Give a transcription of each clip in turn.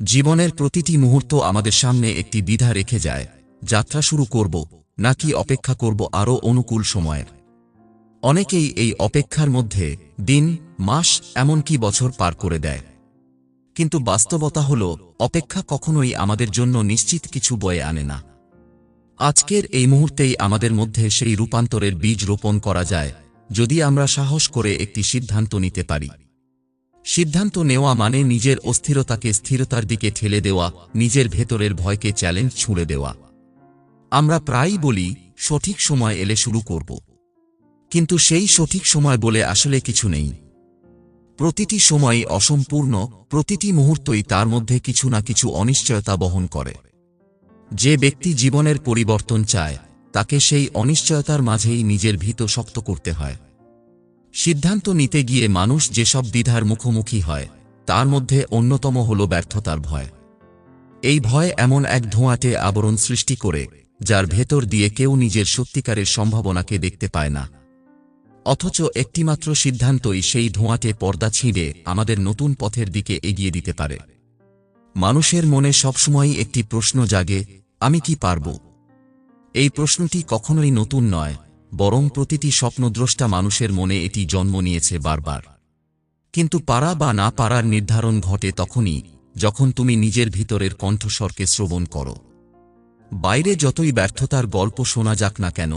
জীবনের প্রতিটি মুহূর্ত আমাদের সামনে একটি দ্বিধা রেখে যায়। যাত্রা শুরু করব, নাকি অপেক্ষা করব আরও অনুকূল সময়ের? অনেকেই এই অপেক্ষার মধ্যে দিন, মাস, এমনকি বছর পার করে দেয়। কিন্তু বাস্তবতা হল, অপেক্ষা কখনোই আমাদের জন্য নিশ্চিত কিছু বয়ে আনে না। আজকের এই মুহূর্তেই আমাদের মধ্যে সেই রূপান্তরের বীজ রোপণ করা যায়, যদি আমরা সাহস করে একটি সিদ্ধান্ত নিতে পারি। সিদ্ধান্ত নেওয়া মানে নিজের অস্থিরতাকে স্থিরতার দিকে ঠেলে দেওয়া, নিজের ভেতরের ভয়কে চ্যালেঞ্জ ছুঁড়ে দেওয়া। আমরা প্রায়ই বলি, সঠিক সময় এলে শুরু করব। কিন্তু সেই সঠিক সময় বলে আসলে কিছু নেই। প্রতিটি সময়ই অসম্পূর্ণ, প্রতিটি মুহূর্তই তার মধ্যে কিছু না কিছু অনিশ্চয়তা বহন করে। যে ব্যক্তি জীবনের পরিবর্তন চায়, তাকে সেই অনিশ্চয়তার মাঝেই নিজের ভীত শক্ত করতে হয়। সিদ্ধান্ত নিতে গিয়ে মানুষ যেসব দ্বিধার মুখোমুখি হয়, তার মধ্যে অন্যতম হল ব্যর্থতার ভয়। এই ভয় এমন এক ধোঁয়াটে আবরণ সৃষ্টি করে, যার ভেতর দিয়ে কেউ নিজের সত্যিকারের সম্ভাবনাকে দেখতে পায় না। অথচ একটিমাত্র সিদ্ধান্তই সেই ধোঁয়াটে পর্দা ছিঁড়ে আমাদের নতুন পথের দিকে এগিয়ে দিতে পারে। মানুষের মনে সবসময়ই একটি প্রশ্ন জাগে, আমি কি পারব? এই প্রশ্নটি কখনোই নতুন নয় বরং প্রতিটি স্বপ্নদ্রষ্টা মানুষের মনে এটি জন্ম নিয়েছে বারবার। কিন্তু পারা বা না পারার নির্ধারণ ঘটে তখনই, যখন তুমি নিজের ভিতরের কণ্ঠস্বরকে শ্রবণ করো। বাইরে যতই ব্যর্থতার গল্প শোনা যাক না কেন,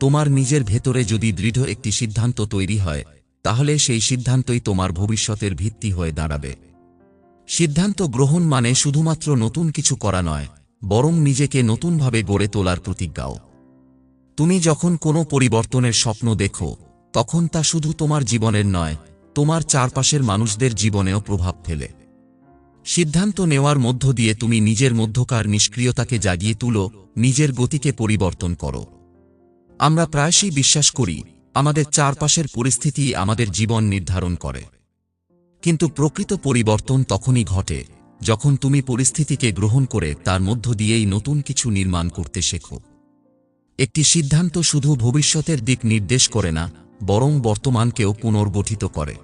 তোমার নিজের ভেতরে যদি দৃঢ় একটি সিদ্ধান্ত তৈরি হয়, তাহলে সেই সিদ্ধান্তই তোমার ভবিষ্যতের ভিত্তি হয়ে দাঁড়াবে। সিদ্ধান্ত গ্রহণ মানে শুধুমাত্র নতুন কিছু করা নয়, বরং নিজেকে নতুনভাবে গড়ে তোলার প্রতিজ্ঞাও। তুমি যখন কোনো পরিবর্তনের স্বপ্ন দেখো, তখন তা শুধু তোমার জীবনের নয়, তোমার চারপাশের মানুষদের জীবনেও প্রভাব ফেলে। সিদ্ধান্ত নেওয়ার মধ্য দিয়ে তুমি নিজের মধ্যকার নিষ্ক্রিয়তাকে জাগিয়ে তুলো, নিজের গতিকে পরিবর্তন করো। আমরা প্রায়শই বিশ্বাস করি, আমাদের চারপাশের পরিস্থিতি আমাদের জীবন নির্ধারণ করে। কিন্তু প্রকৃত পরিবর্তন তখনই ঘটে, যখন তুমি পরিস্থিতিকে গ্রহণ করে তার মধ্য দিয়েই নতুন কিছু নির্মাণ করতে শেখো। একটি সিদ্ধান্ত শুধু ভবিষ্যতের দিক নির্দেশ করে না, বরং বর্তমানকেও পুনর্গঠিত করে।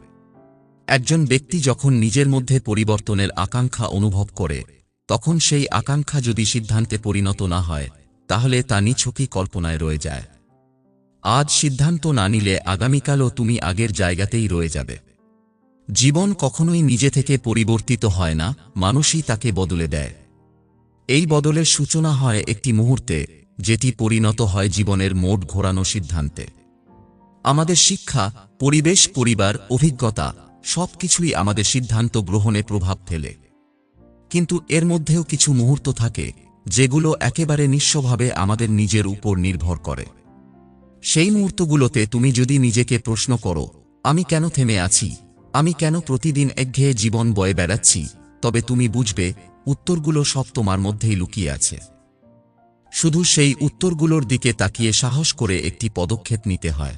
একজন ব্যক্তি যখন নিজের মধ্যে পরিবর্তনের আকাঙ্ক্ষা অনুভব করে, তখন সেই আকাঙ্ক্ষা যদি সিদ্ধান্তে পরিণত না হয়, তাহলে তা নিছকই কল্পনায় রয়ে যায়। আজ সিদ্ধান্ত না নিলে আগামীকালও তুমি আগের জায়গাতেই রয়ে যাবে। জীবন কখনোই নিজে থেকে পরিবর্তিত হয় না, মানুষই তাকে বদলে দেয়। এই বদলের সূচনা হয় একটি মুহূর্তে যেটি পরিণত হয় জীবনের মোট ঘোরানো সিদ্ধান্তে। আমাদের শিক্ষা, পরিবেশ, পরিবার, অভিজ্ঞতা সবকিছুই আমাদের সিদ্ধান্ত গ্রহণে প্রভাব ফেলে। কিন্তু এর মধ্যেও কিছু মুহূর্ত থাকে, যেগুলো একেবারে নিঃস্বভাবে আমাদের নিজের উপর নির্ভর করে। সেই মুহূর্তগুলোতে তুমি যদি নিজেকে প্রশ্ন করো, আমি কেন থেমে আছি? আমি কেন প্রতিদিন একঘেয়ে জীবন বয়ে বেড়াচ্ছি? তবে তুমি বুঝবে, উত্তরগুলো সব তোমার মধ্যেই লুকিয়ে আছে। শুধু সেই উত্তরগুলোর দিকে তাকিয়ে সাহস করে একটি পদক্ষেপ নিতে হয়।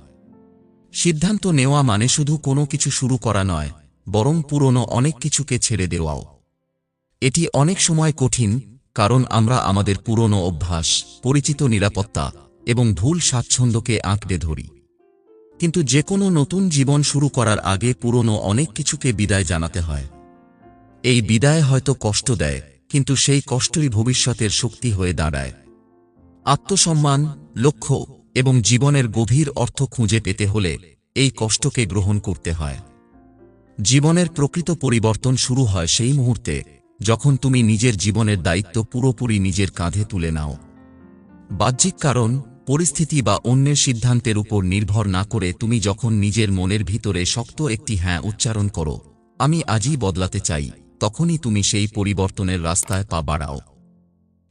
সিদ্ধান্ত নেওয়া মানে শুধু কোনো কিছু শুরু করা নয়, বরং পুরনো অনেক কিছুকে ছেড়ে দেওয়াও। এটি অনেক সময় কঠিন, কারণ আমরা আমাদের পুরনো অভ্যাস, পরিচিত নিরাপত্তা এবং ভুল স্বাচ্ছন্দ্যকে আঁকড়ে ধরি। কিন্তু যে কোনো নতুন জীবন শুরু করার আগে পুরনো অনেক কিছুকে বিদায় জানাতে হয়। এই বিদায় হয়তো কষ্ট দেয়, কিন্তু সেই কষ্টই ভবিষ্যতের শক্তি হয়ে দাঁড়ায়। আত্মসম্মান, লক্ষ্য এবং জীবনের গভীর অর্থ খুঁজে পেতে হলে এই কষ্টকে গ্রহণ করতে হয়। জীবনের প্রকৃত পরিবর্তন শুরু হয় সেই মুহূর্তে যখন তুমি নিজের জীবনের দায়িত্ব পুরোপুরি নিজের কাঁধে তুলে নাও। বাহ্যিক কারণ, পরিস্থিতি বা অন্যের সিদ্ধান্তের উপর নির্ভর না করে তুমি যখন নিজের মনের ভিতরে শক্ত একটি হ্যাঁ উচ্চারণ করো, আমি আজই বদলাতে চাই তখনই তুমি সেই পরিবর্তনের রাস্তায় পা বাড়াও।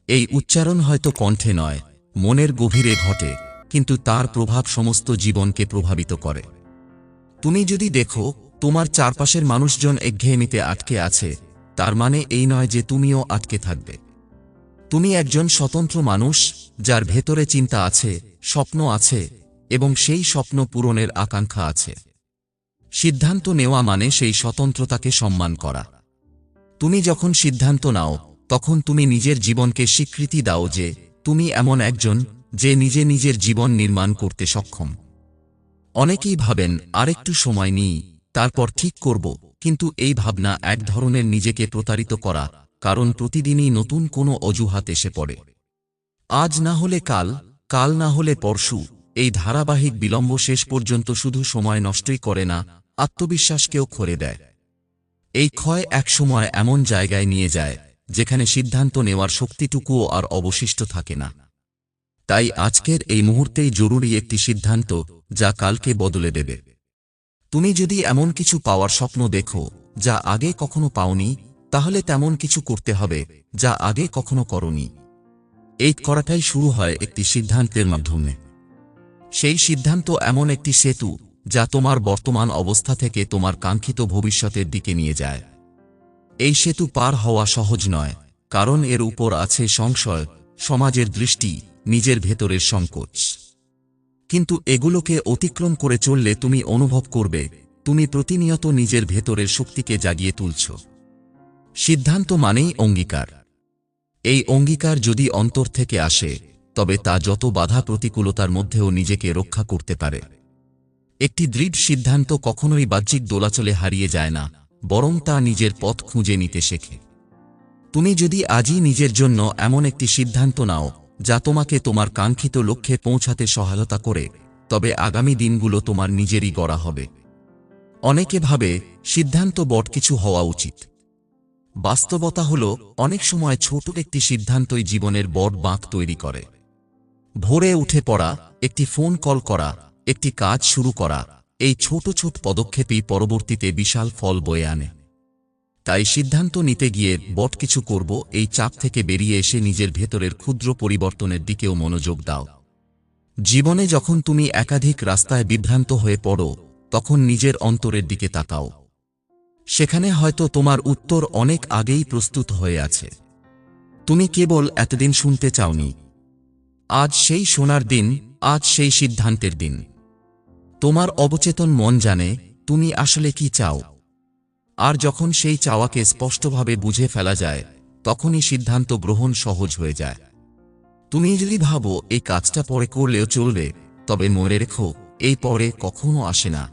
এই উচ্চারণ হয়তো কণ্ঠে নয়, মনের গভীরে ঘটে, কিন্তু তার প্রভাব সমস্ত জীবনকে প্রভাবিত করে। তুমি যদি দেখো, তোমার চারপাশের মানুষজন একঘেয়েমিতে আটকে আছে, তার মানে এই নয় যে তুমিও আটকে থাকবে। তুমি একজন স্বতন্ত্র মানুষ, যার ভেতরে চিন্তা আছে, স্বপ্ন আছে, এবং সেই স্বপ্ন পূরণের আকাঙ্ক্ষা আছে। সিদ্ধান্ত নেওয়া মানে সেই স্বতন্ত্রতাকে সম্মান করা। তুমি যখন সিদ্ধান্ত নাও তখন তুমি নিজের জীবনকে স্বীকৃতি দাও যে তুমি এমন একজন যে নিজে নিজের জীবন নির্মাণ করতে সক্ষম। অনেকেই ভাবেন, আরেকটু সময় নিই, তারপর ঠিক করব। কিন্তু এই ভাবনা এক ধরনের নিজেকে প্রতারিত করা, কারণ প্রতিদিনই নতুন কোনো অজুহাত এসে পড়ে। আজ না হলে কাল কাল না হলে পরশু, এই ধারাবাহিক বিলম্ব শেষ পর্যন্ত শুধু সময় নষ্টই করে না, আত্মবিশ্বাসকেও খরে দেয়। এই ক্ষয় একসময় এমন জায়গায় নিয়ে যায় যেখানে সিদ্ধান্ত নেওয়ার শক্তিটুকুও আর অবশিষ্ট থাকে না। তাই আজকের এই মুহূর্তেই জরুরি একটি সিদ্ধান্ত যা কালকে বদলে দেবে। তুমি যদি এমন কিছু পাওয়ার স্বপ্ন দেখো যা আগে কখনো পাওনি, তাহলে তেমন কিছু করতে হবে যা আগে কখনো করনি। এই করাটাই শুরু হয় একটি সিদ্ধান্তের মাধ্যমে। সেই সিদ্ধান্ত এমন একটি সেতু যা তোমার বর্তমান অবস্থা থেকে তোমার কাঙ্ক্ষিত ভবিষ্যতের দিকে নিয়ে যায়। এই সেতু পার হওয়া সহজ নয়, কারণ এর উপর আছে সংশয়, সমাজের দৃষ্টি, নিজের ভেতরের সংকোচ। কিন্তু এগুলোকে অতিক্রম করে চললে তুমি অনুভব করবে, তুমি প্রতিনিয়ত নিজের ভেতরের শক্তিকে জাগিয়ে তুলছ। সিদ্ধান্ত মানেই অঙ্গীকার। এই অঙ্গীকার যদি অন্তর থেকে আসে, তবে তা যত বাধা প্রতিকূলতার মধ্যেও নিজেকে রক্ষা করতে পারে। একটি দৃঢ় সিদ্ধান্ত কখনোই বাহ্যিক দোলাচলে হারিয়ে যায় না। বরং তা নিজের পথ খুঁজে নিতে শেখে। তুমি যদি আজই নিজের জন্য এমন একটি সিদ্ধান্ত নাও, যা তোমাকে তোমার কাঙ্ক্ষিত লক্ষ্যে পৌঁছাতে সহায়তা করে, তবে আগামী দিনগুলো তোমার নিজেরই গড়া হবে। অনেকে ভাবে, সিদ্ধান্ত বট কিছু হওয়া উচিত। বাস্তবতা হল, অনেক সময় ছোট একটি সিদ্ধান্তই জীবনের বট বাঁক তৈরি করে। ভোরে উঠে পড়া, একটি ফোন কল করা, একটি কাজ শুরু করা এই ছোট ছোট পদক্ষেপই পরবর্তীতে বিশাল ফল বয়ে আনে। তাই সিদ্ধান্ত নিতে গিয়ে বট কিছু করব, এই চাপ থেকে বেরিয়ে এসে নিজের ভেতরের ক্ষুদ্র পরিবর্তনের দিকেও মনোযোগ দাও। জীবনে যখন তুমি একাধিক রাস্তায় বিভ্রান্ত হয়ে পড়ো, তখন নিজের অন্তরের দিকে তাকাও। সেখানে হয়তো তোমার উত্তর অনেক আগেই প্রস্তুত হয়ে আছে। তুমি কেবল এতদিন শুনতে চাওনি। আজ সেই শোনার দিন, আজ সেই সিদ্ধান্তের দিন। তোমার অবচেতন মন জানে, তুমি আসলে কি চাও। আর যখন সেই চাওয়াকে স্পষ্টভাবে বুঝে ফেলা যায়, তখনই সিদ্ধান্ত গ্রহণ সহজ হয়ে যায়। তুমি যদি ভাবো, এই কাজটা পরে করলেও চলবে, তবে মনে রেখো, এই পরে কখনো আসে না।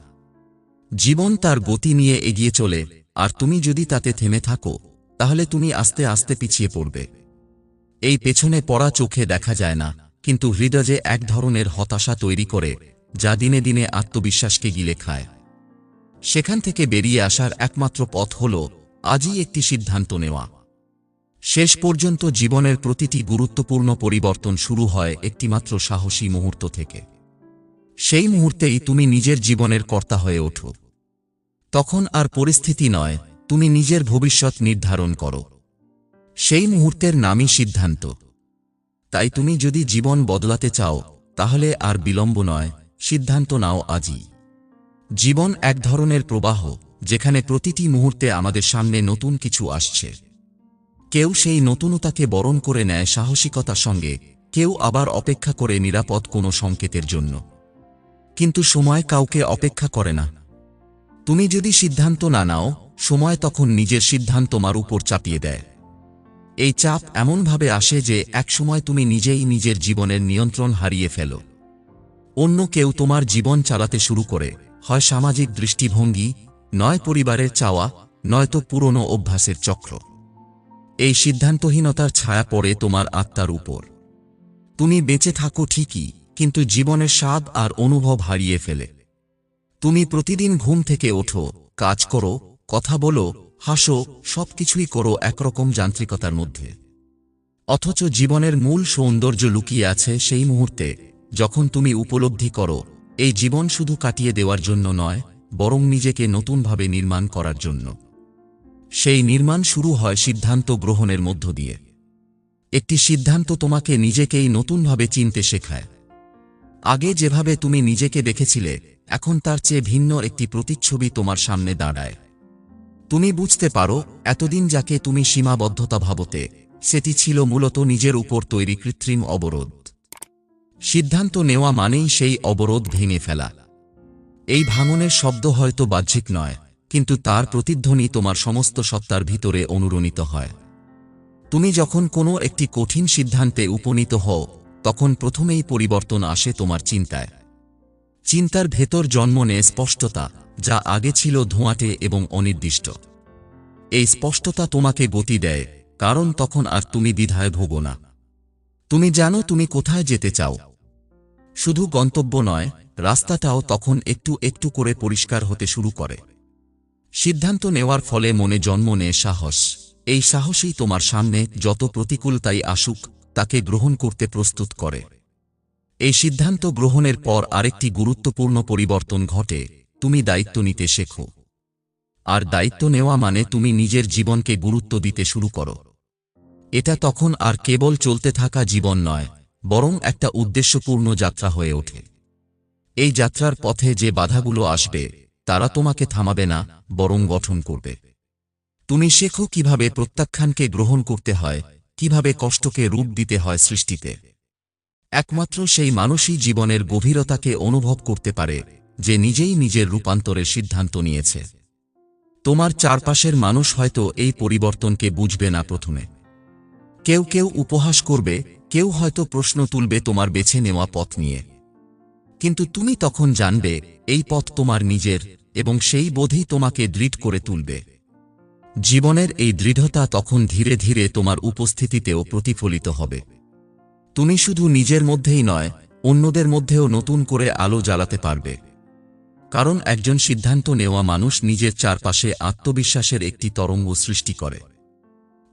জীবন তার গতি নিয়ে এগিয়ে চলে, আর তুমি যদি তাতে থেমে থাকো, তাহলে তুমি আস্তে আস্তে পিছিয়ে পড়বে। এই পেছনে পড়া চোখে দেখা যায় না, কিন্তু হৃদয়ে এক ধরনের হতাশা তৈরি করে যা দিনে দিনে আত্মবিশ্বাসকে গিলে খায়। সেখান থেকে বেরিয়ে আসার একমাত্র পথ হল আজই একটি সিদ্ধান্ত নেওয়া। শেষ পর্যন্ত জীবনের প্রতিটি গুরুত্বপূর্ণ পরিবর্তন শুরু হয় একটিমাত্র সাহসী মুহূর্ত থেকে। সেই মুহূর্তেই তুমি নিজের জীবনের কর্তা হয়ে ওঠো। তখন আর পরিস্থিতি নয়, তুমি নিজের ভবিষ্যৎ নির্ধারণ করো। সেই মুহূর্তের নামই সিদ্ধান্ত। তাই তুমি যদি জীবন বদলাতে চাও, তাহলে আর বিলম্ব নয়। সিদ্ধান্ত নাও আজই জীবন এক ধরনের প্রবাহ, যেখানে প্রতিটি মুহূর্তে আমাদের সামনে নতুন কিছু আসছে। কেউ সেই নতুনতাকে বরণ করে নেয় সাহসিকতার সঙ্গে, কেউ আবার অপেক্ষা করে নিরাপদ কোনো সংকেতের জন্য। কিন্তু সময় কাউকে অপেক্ষা করে না। তুমি যদি সিদ্ধান্ত না নাও, সময় তখন নিজের সিদ্ধান্ত তোমার উপর চাপিয়ে দেয়। এই চাপ এমনভাবে আসে যে, একসময় তুমি নিজেই নিজের জীবনের নিয়ন্ত্রণ হারিয়ে ফেলো। অন্য কেউ তোমার জীবন চালাতে শুরু করে। হয় সামাজিক দৃষ্টিভঙ্গি, নয় পরিবারের চাওয়া নয়তো পুরনো অভ্যাসের চক্র। এই সিদ্ধান্তহীনতার ছায়া পড়ে তোমার আত্মার উপর। তুমি বেঁচে থাকো ঠিকই, কিন্তু জীবনের স্বাদ আর অনুভব হারিয়ে ফেলে। তুমি প্রতিদিন ঘুম থেকে ওঠো, কাজ করো, কথা বলো, হাসো, সবকিছুই করো একরকম যান্ত্রিকতার মধ্যে। অথচ জীবনের মূল সৌন্দর্য লুকিয়ে আছে সেই মুহূর্তে। যখন তুমি উপলব্ধি করো, এই জীবন শুধু কাটিয়ে দেওয়ার জন্য নয়, বরং নিজেকে নতুনভাবে নির্মাণ করার জন্য। সেই নির্মাণ শুরু হয় সিদ্ধান্ত গ্রহণের মধ্য দিয়ে। একটি সিদ্ধান্ত তোমাকে নিজেকেই নতুনভাবে চিনতে শেখায়। আগে যেভাবে তুমি নিজেকে দেখেছিলে, এখন তার চেয়ে ভিন্ন একটি প্রতিচ্ছবি তোমার সামনে দাঁড়ায়। তুমি বুঝতে পারো, এতদিন যাকে তুমি সীমাবদ্ধতা ভাবতে, সেটি ছিল মূলত নিজের উপর তৈরি কৃত্রিম অবরোধ। সিদ্ধান্ত নেওয়া মানেই সেই অবরোধ ভেঙে ফেলা। এই ভাঙনের শব্দ হয়তো বাহ্যিক নয়, কিন্তু তার প্রতিধ্বনি তোমার সমস্ত সত্তার ভিতরে অনুরণিত হয়। তুমি যখন কোনো একটি কঠিন সিদ্ধান্তে উপনীত হও, তখন প্রথমেই পরিবর্তন আসে তোমার চিন্তায়। চিন্তার ভেতর জন্ম নেয় স্পষ্টতা, যা আগে ছিল ধোঁয়াটে এবং অনির্দিষ্ট। এই স্পষ্টতা তোমাকে গতি দেয়, কারণ তখন আর তুমি দ্বিধায় ভোগো না। তুমি জানো তুমি কোথায় যেতে চাও। শুধু গন্তব্য নয়, রাস্তাটাও তখন একটু একটু করে পরিষ্কার হতে শুরু করে। সিদ্ধান্ত নেওয়ার ফলে মনে জন্ম নেয় সাহস। এই সাহসই তোমার সামনে যত প্রতিকূলতাই আসুক, তাকে গ্রহণ করতে প্রস্তুত করে। এই সিদ্ধান্ত গ্রহণের পর আরেকটি গুরুত্বপূর্ণ পরিবর্তন ঘটে, তুমি দায়িত্ব নিতে শেখো। আর দায়িত্ব নেওয়া মানে তুমি নিজের জীবনকে গুরুত্ব দিতে শুরু করো। এটা তখন আর কেবল চলতে থাকা জীবন নয়, বরং একটা উদ্দেশ্যপূর্ণ যাত্রা হয়ে ওঠে। এই যাত্রার পথে যে বাধাগুলো আসবে, তারা তোমাকে থামাবে না, বরং গঠন করবে। তুমি শেখো কীভাবে প্রত্যাখ্যানকে গ্রহণ করতে হয়, কীভাবে কষ্টকে রূপ দিতে হয় সৃষ্টিতে। একমাত্র সেই মানুষই জীবনের গভীরতাকে অনুভব করতে পারে, যে নিজেই নিজের রূপান্তরের সিদ্ধান্ত নিয়েছে। তোমার চারপাশের মানুষ হয়তো এই পরিবর্তনকে বুঝবে না প্রথমে। কেউ কেউ উপহাস করবে, কেউ হয়তো প্রশ্ন তুলবে তোমার বেছে নেওয়া পথ নিয়ে। কিন্তু তুমি তখন জানবে, এই পথ তোমার নিজের এবং সেই বোধই তোমাকে দৃঢ় করে তুলবে। জীবনের এই দৃঢ়তা তখন ধীরে ধীরে তোমার উপস্থিতিতেও প্রতিফলিত হবে। তুমি শুধু নিজের মধ্যেই নয়, অন্যদের মধ্যেও নতুন করে আলো জ্বালাতে পারবে। কারণ একজন সিদ্ধান্ত নেওয়া মানুষ নিজের চারপাশে আত্মবিশ্বাসের একটি তরঙ্গ সৃষ্টি করে।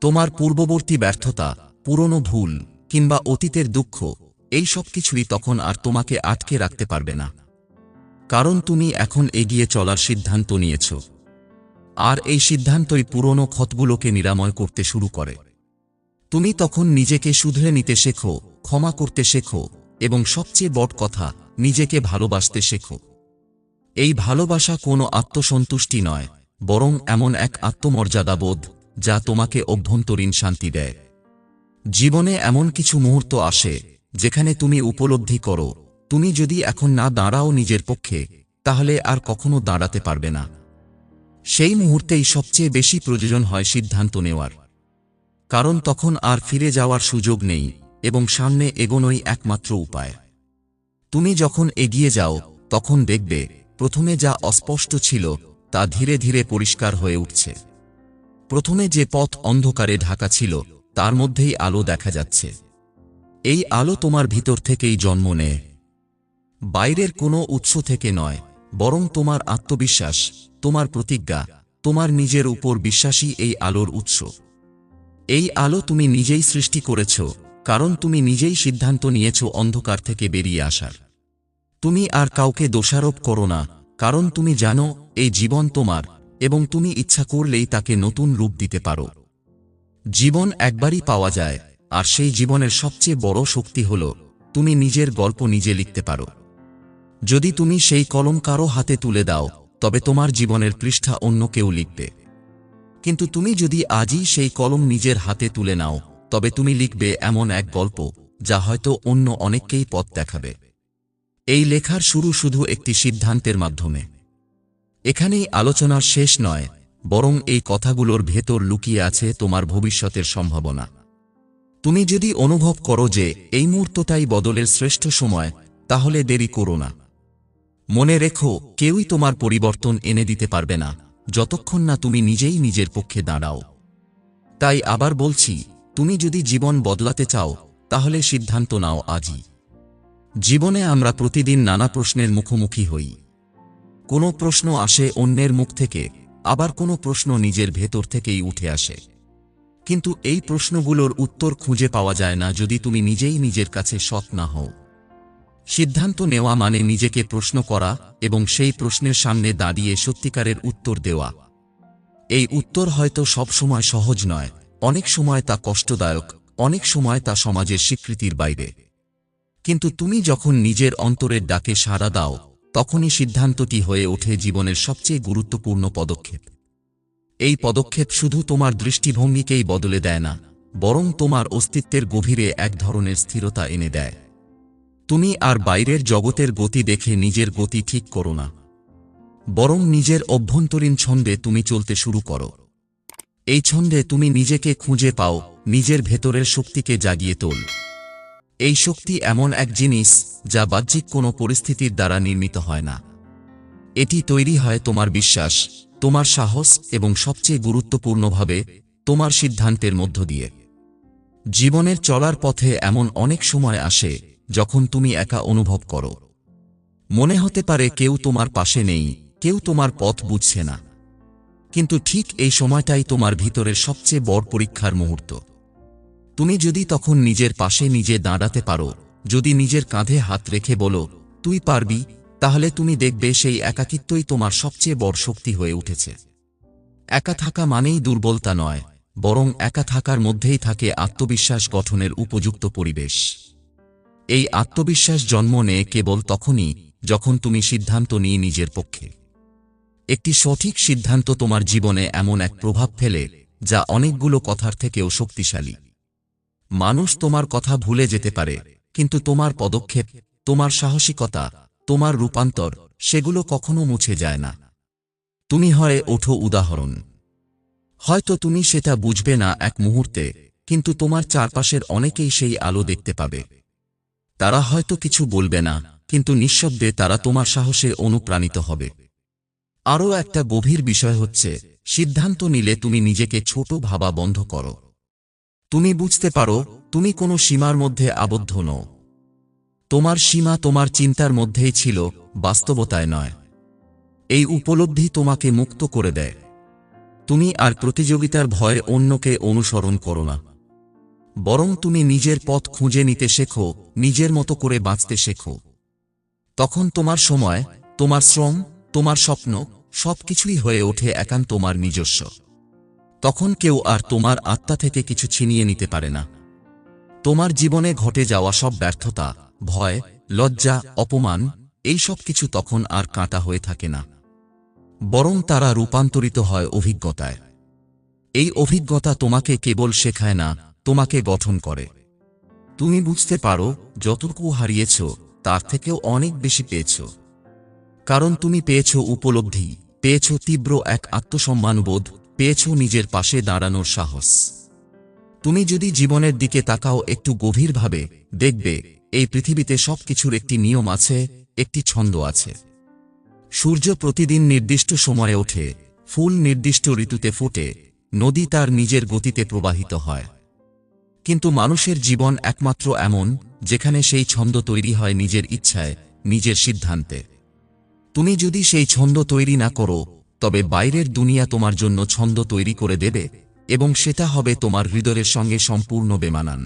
তোমার পূর্ববর্তী ব্যর্থতা, পুরনো ভুল, কিংবা অতীতের দুঃখ, এই সব কিছুই তখন আর তোমাকে আটকে রাখতে পারবে না। কারণ তুমি এখন এগিয়ে চলার সিদ্ধান্ত নিয়েছ। আর এই সিদ্ধান্তই পুরনো ক্ষতগুলোকে নিরাময় করতে শুরু করে। তুমি তখন নিজেকে শুধরে নিতে শেখো, ক্ষমা করতে শেখো, এবং সবচেয়ে বড় কথা, নিজেকে ভালোবাসতে শেখো। এই ভালোবাসা কোনো আত্মসন্তুষ্টি নয়, বরং এমন এক আত্মমর্যাদাবোধ যা তোমাকে অভ্যন্তরীণ শান্তি দেয়। জীবনে এমন কিছু মুহূর্ত আসে, যেখানে তুমি উপলব্ধি করো, তুমি যদি এখন না দাঁড়াও নিজের পক্ষে, তাহলে আর কখনো দাঁড়াতে পারবে না। সেই মুহূর্তেই সবচেয়ে বেশি প্রয়োজন হয় সিদ্ধান্ত নেওয়ার। কারণ তখন আর ফিরে যাওয়ার সুযোগ নেই, এবং সামনে এগোনোই একমাত্র উপায়। তুমি যখন এগিয়ে যাও, তখন দেখবে, প্রথমে যা অস্পষ্ট ছিল, তা ধীরে ধীরে পরিষ্কার হয়ে উঠছে। প্রথমে যে পথ অন্ধকারে ঢাকা ছিল, তার মধ্যেই আলো দেখা যাচ্ছে। এই আলো তোমার ভিতর থেকেই জন্ম নেয়। বাইরের কোনো উৎস থেকে নয়, বরং তোমার আত্মবিশ্বাস, তোমার প্রতিজ্ঞা, তোমার নিজের উপর বিশ্বাসী এই আলোর উৎস। এই আলো তুমি নিজেই সৃষ্টি করেছ, কারণ তুমি নিজেই সিদ্ধান্ত নিয়েছ অন্ধকার থেকে বেরিয়ে আসার। তুমি আর কাউকে দোষারোপ করো না, কারণ তুমি জানো, এই জীবন তোমার এবং তুমি ইচ্ছা করলেই তাকে নতুন রূপ দিতে পারো। জীবন একবারই পাওয়া যায়, আর সেই জীবনের সবচেয়ে বড় শক্তি হল, তুমি নিজের গল্প নিজে লিখতে পারো। যদি তুমি সেই কলম কারও হাতে তুলে দাও, তবে তোমার জীবনের পৃষ্ঠা অন্য কেউ লিখবে। কিন্তু তুমি যদি আজই সেই কলম নিজের হাতে তুলে নাও, তবে তুমি লিখবে এমন এক গল্প, যা হয়তো অন্য অনেককেই পথ দেখাবে। এই লেখার শুরু শুধু একটি সিদ্ধান্তের মাধ্যমে। এখানেই আলোচনার শেষ নয়, বরং এই কথাগুলোর ভেতর লুকিয়ে আছে তোমার ভবিষ্যতের সম্ভাবনা। তুমি যদি অনুভব করো যে এই মুহূর্তটাই বদলের শ্রেষ্ঠ সময়, তাহলে দেরি করো না। মনে রেখো, কেউই তোমার পরিবর্তন এনে দিতে পারবে না, যতক্ষণ না তুমি নিজেই নিজের পক্ষে দাঁড়াও। তাই আবার বলছি, তুমি যদি জীবন বদলাতে চাও, তাহলে সিদ্ধান্ত নাও আজই। জীবনে আমরা প্রতিদিন নানা প্রশ্নের মুখোমুখি হই। কোনো প্রশ্ন আসে অন্যের মুখ থেকে, আবার কোনো প্রশ্ন নিজের ভেতর থেকেই উঠে আসে। কিন্তু এই প্রশ্নগুলোর উত্তর খুঁজে পাওয়া যায় না যদি তুমি নিজেই নিজের কাছে সৎ না হও। সিদ্ধান্ত নেওয়া মানে নিজেকে প্রশ্ন করা এবং সেই প্রশ্নের সামনে দাঁড়িয়ে সত্যিকারের উত্তর দেওয়া। এই উত্তর হয়তো সবসময় সহজ নয়, অনেক সময় তা কষ্টদায়ক, অনেক সময় তা সমাজের স্বীকৃতির বাইরে। কিন্তু তুমি যখন নিজের অন্তরের ডাকে সাড়া দাও তখনই সিদ্ধান্তটি হয়ে ওঠে জীবনের সবচেয়ে গুরুত্বপূর্ণ পদক্ষেপ। এই পদক্ষেপ শুধু তোমার দৃষ্টিভঙ্গিকেই বদলে দেয় না, বরং তোমার অস্তিত্বের গভীরে এক ধরনের স্থিরতা এনে দেয়। তুমি আর বাইরের জগতের গতি দেখে নিজের গতি ঠিক করো না, বরং নিজের অভ্যন্তরীণ ছন্দে তুমি চলতে শুরু করো। এই ছন্দে তুমি নিজেকে খুঁজে পাও, নিজের ভেতরের শক্তিকে জাগিয়ে তোল। এই শক্তি এমন এক জিনিস, যা বাহ্যিক কোনো পরিস্থিতির দ্বারা নির্মিত হয় না। এটি তৈরি হয় তোমার বিশ্বাস, তোমার সাহস এবং সবচেয়ে গুরুত্বপূর্ণভাবে তোমার সিদ্ধান্তের মধ্য দিয়ে। জীবনের চলার পথে এমন অনেক সময় আসে, যখন তুমি একা অনুভব করো। মনে হতে পারে কেউ তোমার পাশে নেই, কেউ তোমার পথ বুঝছে না। কিন্তু ঠিক এই সময়টাই তোমার ভিতরের সবচেয়ে বড় পরীক্ষার মুহূর্ত। তুমি যদি তখন নিজের পাশে নিজে দাঁড়াতে পারো, যদি নিজের কাঁধে হাত রেখে বলো, তুই পারবি তাহলে তুমি দেখবে সেই একাকিত্বই তোমার সবচেয়ে বড় শক্তি হয়ে উঠেছে। একা থাকা মানেই দুর্বলতা নয়, বরং একা থাকার মধ্যেই থাকে আত্মবিশ্বাস গঠনের উপযুক্ত পরিবেশ। এই আত্মবিশ্বাস জন্ম নেয় কেবল তখনই, যখন তুমি সিদ্ধান্ত নিয়ে নিজের পক্ষে। একটি সঠিক সিদ্ধান্ত তোমার জীবনে এমন এক প্রভাব ফেলে, যা অনেকগুলো কথার থেকেও শক্তিশালী। মানুষ তোমার কথা ভুলে যেতে পারে, কিন্তু তোমার পদক্ষেপ, তোমার সাহসিকতা, তোমার রূপান্তর, সেগুলো কখনো মুছে যায় না। তুমি হয় ওঠো উদাহরণ। হয়তো তুমি সেটা বুঝবে না এক মুহূর্তে, কিন্তু তোমার চারপাশের অনেকেই সেই আলো দেখতে পাবে। তারা হয়তো কিছু বলবে না, কিন্তু নিঃশব্দে তারা তোমার সাহসে অনুপ্রাণিত হবে। আরও একটা গভীর বিষয় হচ্ছে, সিদ্ধান্ত নিলে তুমি নিজেকে ছোট ভাবা বন্ধ করো। তুমি বুঝতে পারো, তুমি কোনো সীমার মধ্যে আবদ্ধ নও। তোমার সীমা তোমার চিন্তার মধ্যেই ছিল, বাস্তবতায় নয়। এই উপলব্ধি তোমাকে মুক্ত করে দেয়। তুমি আর প্রতিযোগিতার ভয়ে অন্যকে অনুসরণ করো না। বরং তুমি নিজের পথ খুঁজে নিতে শেখো, নিজের মতো করে বাঁচতে শেখো। তখন তোমার সময়, তোমার শ্রম, তোমার স্বপ্ন, সবকিছুই হয়ে ওঠে একান্ত তোমার নিজস্ব। তখন কেউ আর তোমার আত্মা থেকে কিছু ছিনিয়ে নিতে পারে না। তোমার জীবনে ঘটে যাওয়া সব ব্যর্থতা, ভয়, লজ্জা, অপমান, এই সব কিছু তখন আর কাঁটা হয়ে থাকে না। বরং তারা রূপান্তরিত হয় অভিজ্ঞতায়। এই অভিজ্ঞতা তোমাকে কেবল শেখায় না, তোমাকে গঠন করে। তুমি বুঝতে পারো, যতটুকু হারিয়েছ, তার থেকেও অনেক বেশি পেয়েছ। কারণ তুমি পেয়েছ উপলব্ধি, পেয়েছ তীব্র এক আত্মসম্মানবোধ পেয়েছ নিজের পাশে দাঁড়ানোর সাহস। তুমি যদি জীবনের দিকে তাকাও একটু গভীরভাবে, দেখবে, এই পৃথিবীতে সবকিছুর একটি নিয়ম আছে, একটি ছন্দ আছে। সূর্য প্রতিদিন নির্দিষ্ট সময়ে ওঠে, ফুল নির্দিষ্ট ঋতুতে ফোটে, নদী তার নিজের গতিতে প্রবাহিত হয়। কিন্তু মানুষের জীবন একমাত্র এমন, যেখানে সেই ছন্দ তৈরি হয় নিজের ইচ্ছায়, নিজের সিদ্ধান্তে। তুমি যদি সেই ছন্দ তৈরি না করো তবে বাইরের দুনিয়া তোমার জন্য ছন্দ তৈরি করে দেবে এবং সেটা হবে তোমার হৃদয়ের সঙ্গে সম্পূর্ণ বেমানান।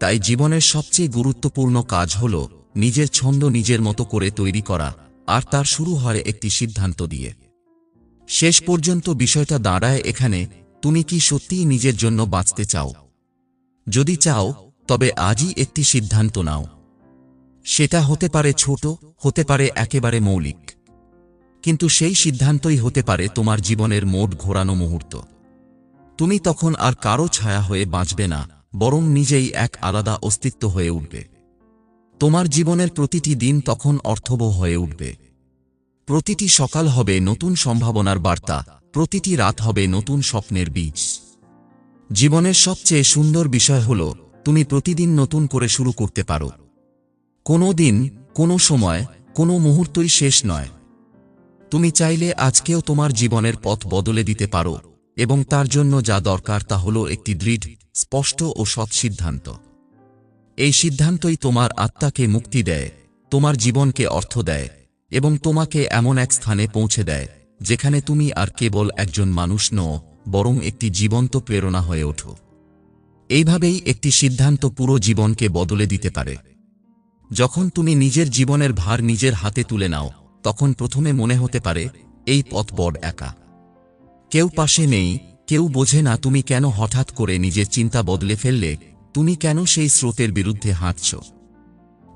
তাই জীবনের সবচেয়ে গুরুত্বপূর্ণ কাজ হল নিজের ছন্দ নিজের মতো করে তৈরি করা আর তার শুরু হয় একটি সিদ্ধান্ত দিয়ে। শেষ পর্যন্ত বিষয়টা দাঁড়ায় এখানে, তুমি কি সত্যিই নিজের জন্য বাঁচতে চাও? যদি চাও, তবে আজই একটি সিদ্ধান্ত নাও। সেটা হতে পারে ছোট, হতে পারে একেবারে মৌলিক। কিন্তু সেই সিদ্ধান্তই হতে পারে তোমার জীবনের মোট ঘোরানো মুহূর্ত। তুমি তখন আর কারও ছায়া হয়ে বাঁচবে না, বরং নিজেই এক আলাদা অস্তিত্ব হয়ে উঠবে। তোমার জীবনের প্রতিটি দিন তখন অর্থবহ হয়ে উঠবে। প্রতিটি সকাল হবে নতুন সম্ভাবনার বার্তা, প্রতিটি রাত হবে নতুন স্বপ্নের বীজ। জীবনের সবচেয়ে সুন্দর বিষয় হল, তুমি প্রতিদিন নতুন করে শুরু করতে পারো। কোনো দিন, কোনো সময়, কোনো মুহূর্তই শেষ নয়। তুমি চাইলে আজকেও তোমার জীবনের পথ বদলে দিতে পারো, এবং তার জন্য যা দরকার তা হল একটি দৃঢ়, স্পষ্ট ও সৎ সিদ্ধান্ত। এই সিদ্ধান্তই তোমার আত্মাকে মুক্তি দেয়, তোমার জীবনকে অর্থ দেয়, এবং তোমাকে এমন এক স্থানে পৌঁছে দেয়, যেখানে তুমি আর কেবল একজন মানুষ নও, বরং একটি জীবন্ত প্রেরণা হয়ে ওঠো। এইভাবেই একটি সিদ্ধান্ত পুরো জীবনকে বদলে দিতে পারে। যখন তুমি নিজের জীবনের ভার নিজের হাতে তুলে নাও তখন প্রথমে মনে হতে পারে, এই পথ বড় একা। কেউ পাশে নেই, কেউ বোঝে না তুমি কেন হঠাৎ করে নিজের চিন্তা বদলে ফেললে, তুমি কেন সেই স্রোতের বিরুদ্ধে হাঁটছ।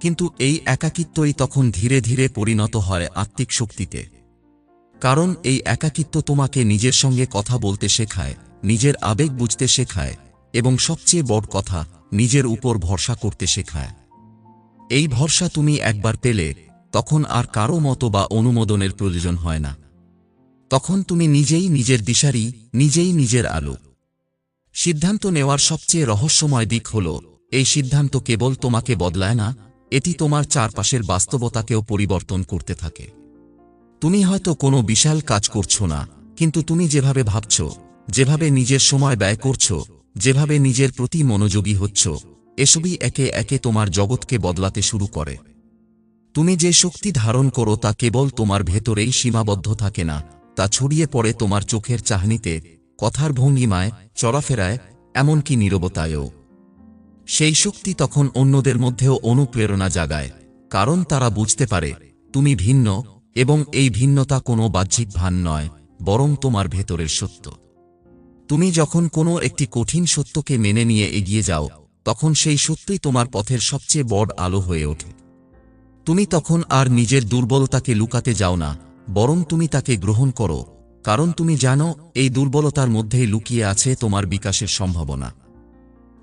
কিন্তু এই একাকিত্বই তখন ধীরে ধীরে পরিণত হয় আত্মিক শক্তিতে। কারণ এই একাকিত্ব তোমাকে নিজের সঙ্গে কথা বলতে শেখায়, নিজের আবেগ বুঝতে শেখায়, এবং সবচেয়ে বড় কথা, নিজের উপর ভরসা করতে শেখায়। এই ভরসা তুমি একবার পেলে তখন আর কারও মতো বা অনুমোদনের প্রয়োজন হয় না। তখন তুমি নিজেই নিজের দিশারি, নিজেই নিজের আলো। সিদ্ধান্ত নেওয়ার সবচেয়ে রহস্যময় দিক হল, এই সিদ্ধান্ত কেবল তোমাকে বদলায় না, এটি তোমার চারপাশের বাস্তবতাকেও পরিবর্তন করতে থাকে। তুমি হয়তো কোনো বিশাল কাজ করছ না, কিন্তু তুমি যেভাবে ভাবছ, যেভাবে নিজের সময় ব্যয় করছ, যেভাবে নিজের প্রতি মনোযোগী হচ্ছ, এসবই একে একে তোমার জগৎকে বদলাতে শুরু করে। তুমি যে শক্তি ধারণ করো তা কেবল তোমার ভেতরেই সীমাবদ্ধ থাকে না, তা ছড়িয়ে পড়ে তোমার চোখের চাহনিতে, কথার ভঙ্গিমায় চলাফেরায় এমনকি নীরবতায়ও। সেই শক্তি তখন অন্যদের মধ্যেও অনুপ্রেরণা জাগায়, কারণ তারা বুঝতে পারে, তুমি ভিন্ন, এবং এই ভিন্নতা কোনো বাহ্যিক ভান নয়, বরং তোমার ভেতরের সত্য। তুমি যখন কোনো একটি কঠিন সত্যকে মেনে নিয়ে এগিয়ে যাও, তখন সেই সত্যই তোমার পথের সবচেয়ে বড় আলো হয়ে ওঠে। তুমি তখন আর নিজের দুর্বলতাকে লুকাতে যাও না, বরং তুমি তাকে গ্রহণ করো, কারণ তুমি জানো, এই দুর্বলতার মধ্যেই লুকিয়ে আছে তোমার বিকাশের সম্ভাবনা।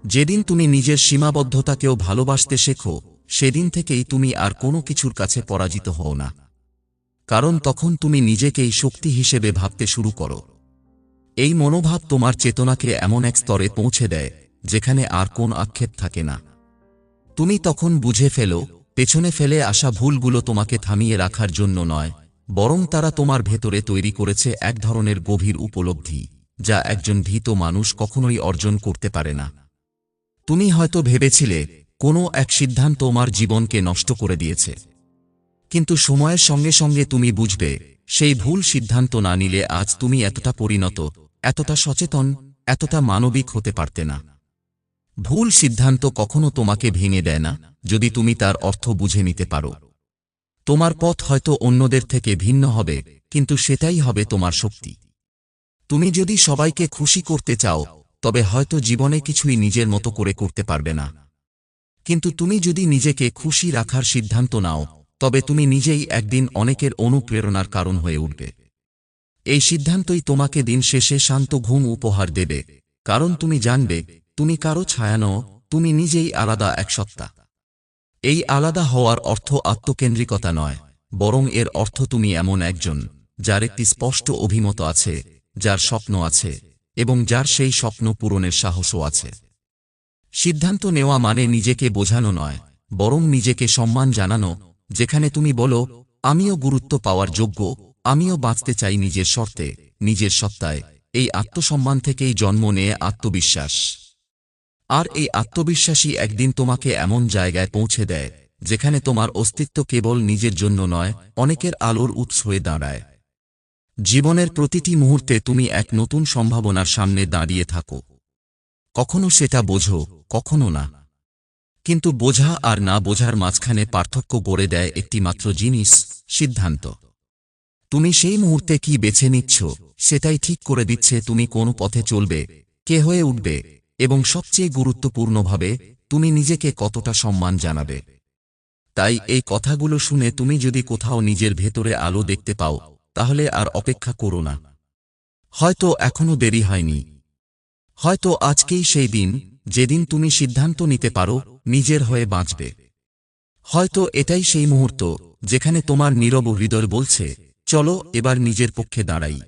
যেদিন তুমি নিজের সীমাবদ্ধতাকেও ভালোবাসতে শেখো, সেদিন থেকেই তুমি আর কোনো কিছুর কাছে পরাজিত হও না। কারণ তখন তুমি নিজেকেই শক্তি হিসেবে ভাবতে শুরু করো। এই মনোভাব তোমার চেতনাকে এমন এক স্তরে পৌঁছে দেয়, যেখানে আর কোন আক্ষেপ থাকে না। তুমি তখন বুঝে ফেলো পেছনে ফেলে আসা ভুলগুলো তোমাকে থামিয়ে রাখার জন্য নয়, বরং তারা তোমার ভেতরে তৈরি করেছে এক ধরনের গভীর উপলব্ধি, যা একজন ভীত মানুষ কখনোই অর্জন করতে পারে না। তুমি হয়তো ভেবেছিলে, কোনো এক সিদ্ধান্ত তোমার জীবনকে নষ্ট করে দিয়েছে। কিন্তু সময়ের সঙ্গে সঙ্গে তুমি বুঝবে, সেই ভুল সিদ্ধান্ত না নিলে আজ তুমি এতটা পরিণত, এতটা সচেতন, এতটা মানবিক হতে পারতে না। ভুল সিদ্ধান্ত কখনো তোমাকে ভেঙে দেয় না, যদি তুমি তার অর্থ বুঝে নিতে পারো। তোমার পথ হয়তো অন্যদের থেকে ভিন্ন হবে, কিন্তু সেটাই হবে তোমার শক্তি। তুমি যদি সবাইকে খুশি করতে চাও, তবে হয়তো জীবনে কিছুই নিজের মতো করে করতে পারবে না। কিন্তু তুমি যদি নিজেকে খুশি রাখার সিদ্ধান্ত নাও, তবে তুমি নিজেই একদিন অনেকের অনুপ্রেরণার কারণ হয়ে উঠবে। এই সিদ্ধান্তই তোমাকে দিন শেষে শান্ত ঘুম উপহার দেবে, কারণ তুমি জানবে তুমি কারও ছায়া নও, তুমি নিজেই আলাদা এক সত্তা। এই আলাদা হওয়ার অর্থ আত্মকেন্দ্রিকতা নয়, বরং এর অর্থ তুমি এমন একজন, যার একটি স্পষ্ট অভিমত আছে, যার স্বপ্ন আছে, এবং যার সেই স্বপ্ন পূরণের সাহসও আছে। সিদ্ধান্ত নেওয়া মানে নিজেকে বোঝানো নয়, বরং নিজেকে সম্মান জানানো, যেখানে তুমি বলো, আমিও গুরুত্ব পাওয়ার যোগ্য, আমিও বাঁচতে চাই নিজের শর্তে, নিজের সত্তায়। এই আত্মসম্মান থেকেই জন্ম নেয় আত্মবিশ্বাস। আর এই আত্মবিশ্বাসী একদিন তোমাকে এমন জায়গায় পৌঁছে দেয়, যেখানে তোমার অস্তিত্ব কেবল নিজের জন্য নয়, অনেকের আলোর উৎস হয়ে দাঁড়ায়। জীবনের প্রতিটি মুহূর্তে তুমি এক নতুন সম্ভাবনার সামনে দাঁড়িয়ে থাকো। কখনো সেটা বোঝো, কখনো না। কিন্তু বোঝা আর না বোঝার মাঝখানে পার্থক্য গড়ে দেয় একটি মাত্র জিনিস, সিদ্ধান্ত। তুমি সেই মুহূর্তে কি বেছে নিচ্ছ, সেটাই ঠিক করে দিচ্ছে তুমি কোন পথে চলবে, কে হয়ে উঠবে এবং সবচেয়ে গুরুত্বপূর্ণভাবে, তুমি নিজেকে কতটা সম্মান জানাবে। তাই এই কথাগুলো শুনে তুমি যদি কোথাও নিজের ভেতরে আলো দেখতে পাও, তাহলে আর অপেক্ষা করো না। হয়তো এখনও দেরি হয়নি। হয়তো আজকেই সেই দিন, যেদিন তুমি সিদ্ধান্ত নিতে পারো, নিজের হয়ে বাঁচবে। হয়তো এটাই সেই মুহূর্ত, যেখানে তোমার নীরব হৃদয় বলছে, চলো, এবার নিজের পক্ষে দাঁড়াই।